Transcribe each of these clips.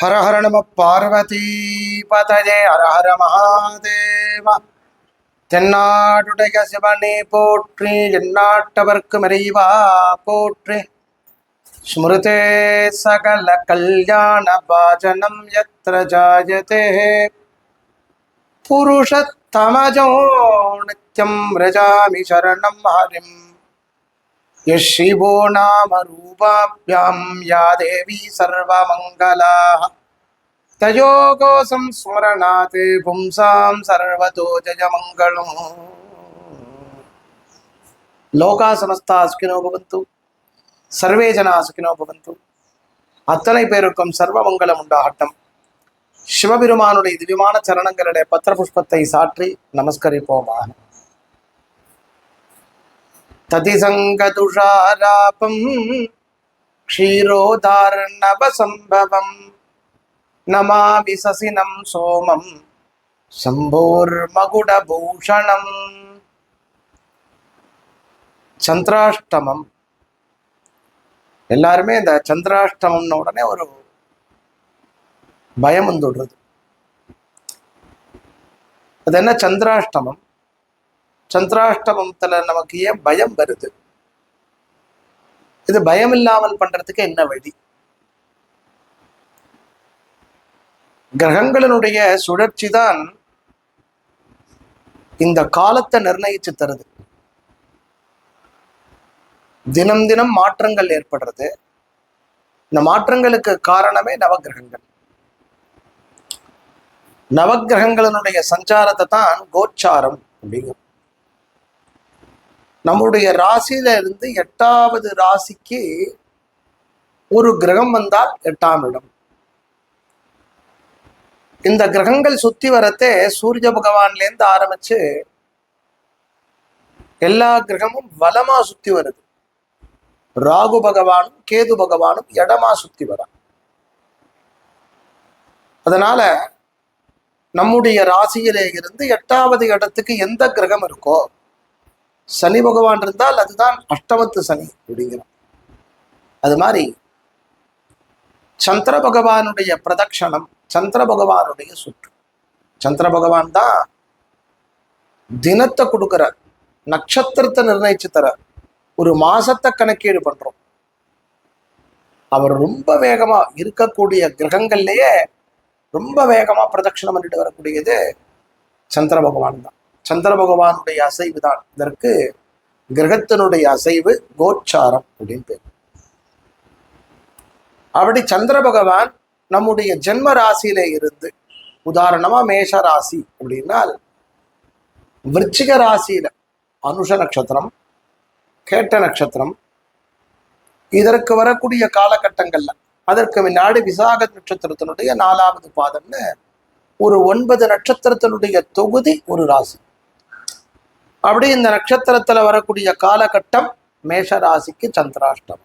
ஹர ஹர நம பார்வதி பதஜே ஹர ஹர மகாதேவா தென்னாடுடைய சிவனே போற்றி எந்நாட்டவர்க்கு மறைவா போற்றி. ஸ்மிருதே சகல கல்யாண பாஜனம் எத்திர ஜாயதே. புருஷத்தமஜோ நித்யம் ரஜாமி சரணம் ஹரிம். యశివో నామరూపాభ్యాం యా దేవీ సర్వమంగళా తయోగోసం స్మరణాత్ పుంసాం సర్వతో జయమంగళం లోకా సమస్త సుఖినో భవంతు సర్వే జనా సుఖినో భవంతు அத்தனை பேருக்கும் சர்வமங்கலம் உண்டாகட்டும் சிவபெருமானுடைய திவ்யமான சரணங்களுடைய பத்திர புஷ்பத்தை சாற்றி நமஸ்கரிப்போமாக ததிசங்கதுஷாராபம் க்ஷீரோதார்ணவசம்பவம் நமாமி சசினம் சோமம் சம்போர்மகுடபூஷணம் சந்திராஷ்டமம் எல்லாருமே இந்த சந்திராஷ்டமம்னு உடனே ஒரு பயம் வந்துடுறது. அது என்ன சந்திராஷ்டமம்? சந்திராஷ்டமத்துல நமக்கு ஏன் பயம் வருது? இது பயம் இல்லாமல் பண்றதுக்கு என்ன வழி? கிரகங்களினுடைய சுழற்சி தான் இந்த காலத்தை நிர்ணயிச்சு தருது. தினம் தினம் மாற்றங்கள் ஏற்படுறது. இந்த மாற்றங்களுக்கு காரணமே நவகிரகங்கள். நவகிரகங்களினுடைய சஞ்சாரத்தை தான் கோச்சாரம் அப்படிங்கும். நம்முடைய ராசியில இருந்து எட்டாவது ராசிக்கு ஒரு கிரகம் வந்தால் எட்டாம் இடம். இந்த கிரகங்கள் சுத்தி வரத்தே சூரிய பகவான்லேருந்து ஆரம்பிச்சு எல்லா கிரகமும் வலமா சுத்தி வருது. ராகு பகவானும் கேது பகவானும் இடமா சுத்தி வர அதனால நம்முடைய ராசியிலே இருந்து எட்டாவது இடத்துக்கு எந்த கிரகம் இருக்கோ சனி பகவான் இருந்தால் அதுதான் அஷ்டமத்து சனி அப்படிங்கிறோம் அது மாதிரி சந்திர பகவானுடைய பிரதக்ஷணம் சந்திர பகவானுடைய சுற்று. சந்திர பகவான் தான் தினத்தை கொடுக்குற நட்சத்திரத்தை நிர்ணயிச்சு தர ஒரு மாசத்தை கணக்கீடு பண்றோம். அவர் ரொம்ப வேகமா இருக்கக்கூடிய கிரகங்கள்லயே ரொம்ப வேகமா பிரதட்சணம் பண்ணிட்டு வரக்கூடியது சந்திர பகவான் தான். சந்திர பகவானுடைய அசைவு தான் இதற்கு கிரகத்தினுடைய அசைவு கோச்சாரம் அப்படின்னு பேர். அப்படி சந்திர பகவான் நம்முடைய ஜென்ம ராசியில இருந்து உதாரணமா மேஷ ராசி அப்படின்னால் விருச்சிக ராசியில அனுஷ நட்சத்திரம் கேட்ட நட்சத்திரம் இதற்கு வரக்கூடிய காலகட்டங்கள்ல அதற்கு முன்னாடி விசாக நட்சத்திரத்தினுடைய நாலாவது பாதம்னு ஒரு ஒன்பது நட்சத்திரத்தினுடைய தொகுதி ஒரு ராசி. அப்படி இந்த நட்சத்திரத்துல வரக்கூடிய காலகட்டம் மேஷ ராசிக்கு சந்திராஷ்டம்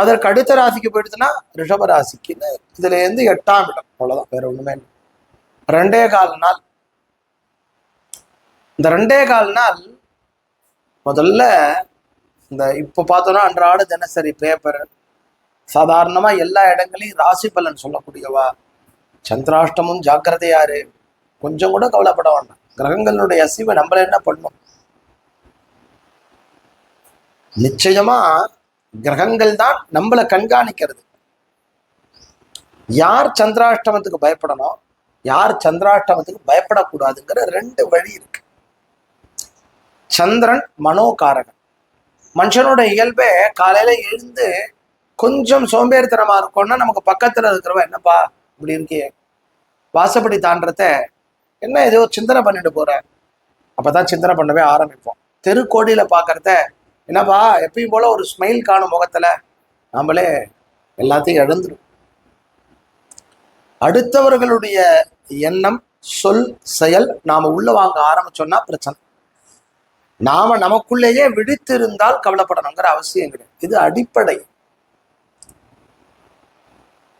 அதற்கு அடுத்த ராசிக்கு போயிடுச்சுன்னா ரிஷப ராசிக்குன்னு இதுல இருந்து எட்டாம் இடம். அவ்வளோதான் வேற ஒன்றுமே இல்லை. ரெண்டே கால் நாள். இந்த ரெண்டே கால் நாள் முதல்ல இந்த இப்போ பார்த்தோன்னா அன்றாட தினசரி பேப்பர் சாதாரணமா எல்லா இடங்களையும் ராசி பலன் சொல்லக்கூடியவா? சந்திராஷ்டமும் ஜாக்கிரதையாரு கொஞ்சம் கூட கவலைப்பட வேண்டாம். கிரகங்களுடைய அசைவை நம்மள என்ன பண்ணும்? நிச்சயமா கிரகங்கள் தான் நம்மளை கண்காணிக்கிறது. யார் சந்திராஷ்டமத்துக்கு பயப்படணும் யார் சந்திராஷ்டமத்துக்கு பயப்படக்கூடாதுங்கிற ரெண்டு வழி இருக்கு. சந்திரன் மனோகாரகன். மனுஷனோட இயல்பே காலையில எழுந்து கொஞ்சம் சோம்பேறித்தனமா இருக்கோம்னா நமக்கு பக்கத்துல இருக்கிறவன் என்னப்பா இப்படி இருக்கியே வாசப்படி தாண்டத்தை என்ன ஏதோ சிந்தனை பண்ணிட்டு போகிறேன் அப்போ தான் சிந்தனை பண்ணவே ஆரம்பிப்போம். தெருக்கோடியில பார்க்குறத என்னப்பா எப்பயும் போல ஒரு ஸ்மைல் காணும் முகத்துல நாமளே எல்லாத்தையும் இழந்துடும் அடுத்தவர்களுடைய எண்ணம் சொல் செயல் நாம உள்ள வாங்க ஆரம்பிச்சோம்னா பிரச்சனை. நாம நமக்குள்ளேயே விழித்திருந்தால் கவலைப்படணுங்கிற அவசியம் கிடையாது. இது அடிப்படை.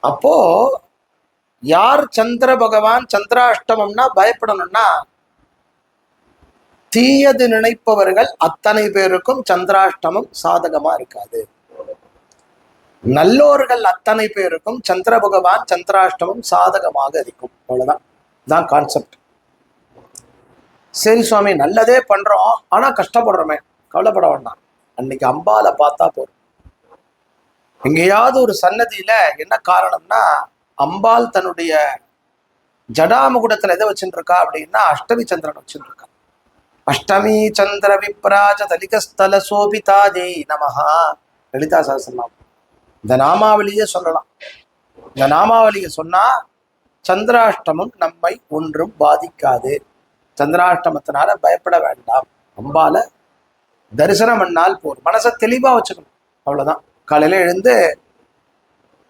அப்போ யார் சந்திர பகவான் சந்திராஷ்டமம்னா பயப்படணும்னா தீயது நினைப்பவர்கள் அத்தனை பேருக்கும் சந்திராஷ்டமம் சாதகமா இருக்காது. நல்லோர்கள் அத்தனை பேருக்கும் சந்திர பகவான் சந்திராஷ்டமம் சாதகமாக இருக்கும். அவ்வளவுதான். தான் கான்செப்ட் சரி சுவாமி நல்லதே பண்றோம். ஆனா கஷ்டப்படுறோமே. கவலைப்பட வேண்டாம். அன்னைக்கு அம்பால பார்த்தா போதும். எங்கேயாவது ஒரு சன்னதியில என்ன காரணம்னா அம்பாள் தன்னுடைய ஜடாமுகுடத்துல எதை வச்சுருக்கா அப்படின்னா அஷ்டமி சந்திரன் வச்சுருக்கா அஷ்டமி சந்திர விப்ராஜ தலிகஸ்தல சோபிதா ஜெய் நமஹா. லலிதா சகசரநாமம். இந்த நாமாவளியே சொல்லலாம். இந்த நாமாவளியை சொன்னா சந்திராஷ்டமம் நம்மை ஒன்றும் பாதிக்காது. சந்திராஷ்டமத்தினால பயப்பட வேண்டாம். அம்பால தரிசனம் பண்ணால் போதும். மனசை தெளிவா வச்சுக்கணும். அவ்வளவுதான். காலையில எழுந்து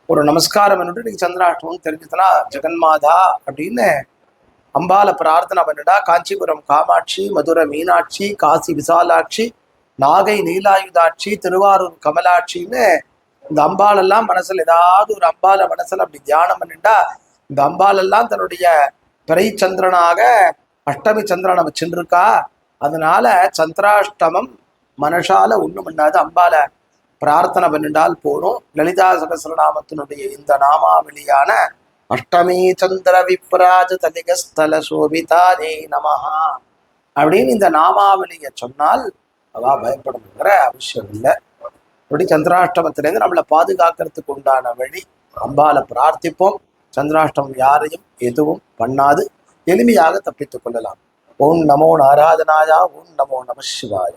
ஒரு நமஸ்காரம் பண்ணிட்டு இன்னைக்கு சந்திராஷ்டமம் தெரிஞ்சதுன்னா ஜெகன்மாதா அப்படின்னு அம்பால பிரார்த்தனை பண்ணிட்டா காஞ்சிபுரம் காமாட்சி மதுரை மீனாட்சி காசி விசாலாட்சி நாகை நீலாயுதாட்சி திருவாரூர் கமலாட்சின்னு இந்த அம்பாலெல்லாம் மனசுல ஏதாவது ஒரு அம்பால மனசுல அப்படி தியானம் பண்ணிட்டா இந்த அம்பாலெல்லாம் தன்னுடைய பிறை சந்திரனாக அஷ்டமி சந்திரனை வச்சுருக்கா அதனால சந்திராஷ்டமம் மனசால ஒண்ணும் பண்ணாது அம்பால பிரார்த்தனை பண்ணிட்டால் போதும். லலிதா சகசரநாமத்தினுடைய இந்த நாமாவளியான அஷ்டமி சந்திர விப்ராஜ தலிகஸ்தல சோபிதா தே நமஹா அப்படின்னு இந்த நாமாவளியை சொன்னால் அவா பயப்படணுங்கிற அவசியம் இல்லை. இப்படி சந்திராஷ்டமத்திலேருந்து நம்மளை பாதுகாக்கிறதுக்கு உண்டான வழி அம்பால பிரார்த்திப்போம். சந்திராஷ்டமம் யாரையும் எதுவும் பண்ணாது. எளிமையாக தப்பித்துக் கொள்ளலாம். ஓம் நமோ நாராதனாயா ஓம் நமோ நம சிவாய.